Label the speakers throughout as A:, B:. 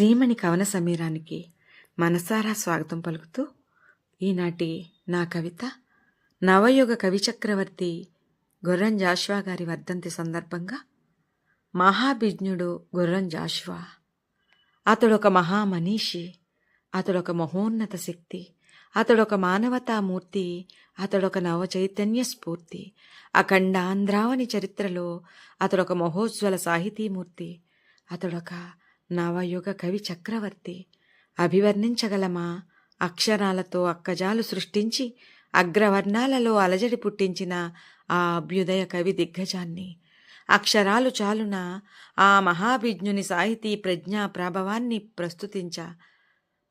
A: శ్రీమణి కవన సమీరానికి మనసారా స్వాగతం పలుకుతూ ఈనాటి నా కవిత నవయుగ కవిచక్రవర్తి గుర్రం జాష్వా గారి వర్ధంతి సందర్భంగా మహాభిజ్ఞుడు గుర్రం జాష్వా. అతడొక మహామనీషి అతడొక మహోన్నత శక్తి అతడొక మానవతామూర్తి అతడొక నవ చైతన్య స్ఫూర్తి అఖండ ఆంధ్రావని చరిత్రలో అతడొక మహోజ్వల సాహితీమూర్తి అతడొక నవయుగ కవి చక్రవర్తి. అభివర్ణించగలమా? అక్షరాలతో అక్కజాలు సృష్టించి అగ్రవర్ణాలలో అలజడి పుట్టించిన ఆ అభ్యుదయ కవి దిగ్గజాన్ని. అక్షరాలు చాలున? ఆ మహాభిజ్ఞుని సాహితీ ప్రజ్ఞా ప్రభావాన్ని ప్రస్తుతించ.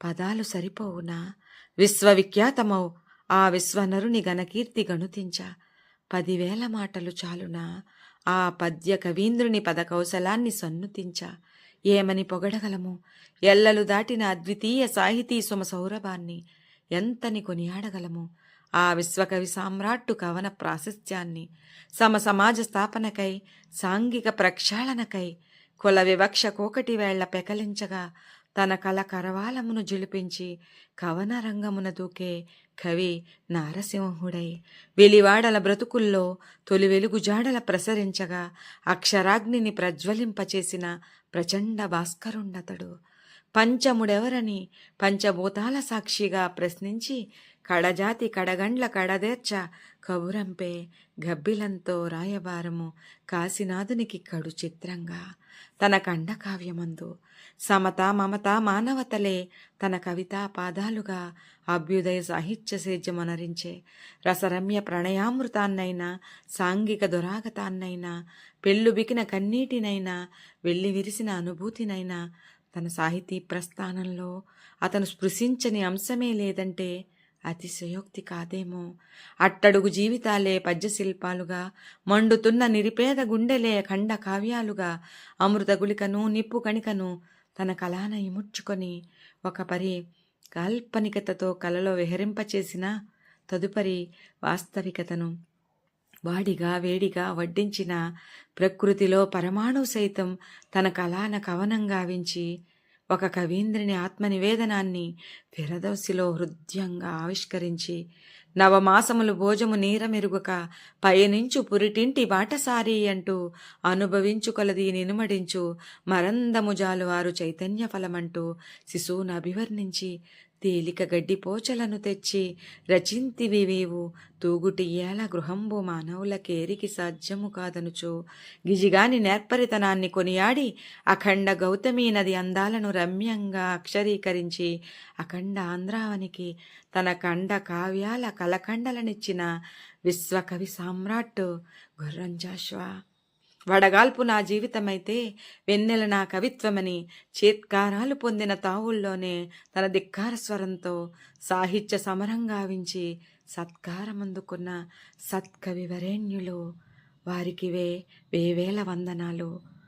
A: పదాలు సరిపోవునా? విశ్వవిఖ్యాతమౌ. ఆ విశ్వనరుని ఘనకీర్తి గణుతించ. పదివేల మాటలు చాలునా? ఆ పద్య కవీంద్రుని పదకౌశలాన్ని సన్నుతించ. ఏమని పొగడగలము? ఎల్లలు దాటిన అద్వితీయ సాహితీ సుమ సౌరభాన్ని ఎంతని కొనియాడగలము? ఆ విశ్వకవి సామ్రాట్టు కవన ప్రాశస్త్యాన్ని సమ సమాజ స్థాపనకై సాంఘిక ప్రక్షాళనకై కుల వివక్ష కోకటి వేళ్ళ పెకలించగా తన కల కరవాలమును జిలిపించి కవన రంగమున దూకే కవి నారసింహుడై. వెలివాడల బ్రతుకుల్లో తొలి వెలుగు జాడల ప్రసరించగా అక్షరాగ్నిని ప్రజ్వలింపచేసిన ప్రచండ భాస్కరుండతడు. పంచముడెవరని పంచభూతాల సాక్షిగా ప్రశ్నించి కడజాతి కడగండ్ల కడదేర్చ కబురంపే గబ్బిలంతో రాయబారము కాశీనాథునికి కడు చిత్రంగా తన కండకావ్యమందు సమత మమత మానవతలే తన కవితా పాదాలుగా అభ్యుదయ సాహిత్య సేద్యమనరించే. రసరమ్య ప్రణయామృతాన్నైనా సాంఘిక దురాగతాన్నైనా పెళ్ళుబికిన కన్నీటినైనా వెళ్ళి విరిసిన అనుభూతినైనా తన సాహితీ ప్రస్థానంలో అతను స్పృశించని అంశమే లేదంటే అతిశయోక్తి కాదేమో. అట్టడుగు జీవితాలే పద్యశిల్పాలుగా మండుతున్న నిరిపేద గుండెలే ఖండ కావ్యాలుగా అమృత గుళికను నిప్పు కణికను తన కళాన ఇముడ్చుకొని ఒక పరి కాల్పనికతతో కలలో విహరింపచేసిన తదుపరి వాస్తవికతను వాడిగా వేడిగా వడ్డించిన ప్రకృతిలో పరమాణు సైతం తన కళాన కవనం గావించి ఒక కవీంద్రుని ఆత్మనివేదనాన్ని ఫిరదౌసిలో హృదయంగా ఆవిష్కరించి నవమాసములు భోజము నీరమెరుగక పయనించు పురిటింటి బాటసారి అంటూ అనుభవించుకొలది నినుమడించు మరందము జాలువారు చైతన్య ఫలమంటూ శిశువును అభివర్ణించి తేలిక గడ్డి పోచలను తెచ్చి రచింతివి వీవు. తూగుటియ్యేల గృహంబు మానవులకేరికి సాధ్యము కాదనుచు. గిజిగాని నేర్పరితనాన్ని కొనియాడి అఖండ గౌతమి నది అందాలను రమ్యంగా అక్షరీకరించి అఖండ ఆంధ్రావనికి తన కండ కావ్యాల కలకండలనిచ్చిన విశ్వకవి సామ్రాట్ గుర్రంజాశ్వా. వడగాల్పు నా జీవితమైతే వెన్నెల నా కవిత్వమని చేత్కారాలు పొందిన తావుల్లోనే తన ధిక్కార స్వరంతో సాహిత్య సమరం గావించి సత్కారమందుకున్న సత్కవి వరేణ్యులు. వారికివే వేవేల వందనాలు.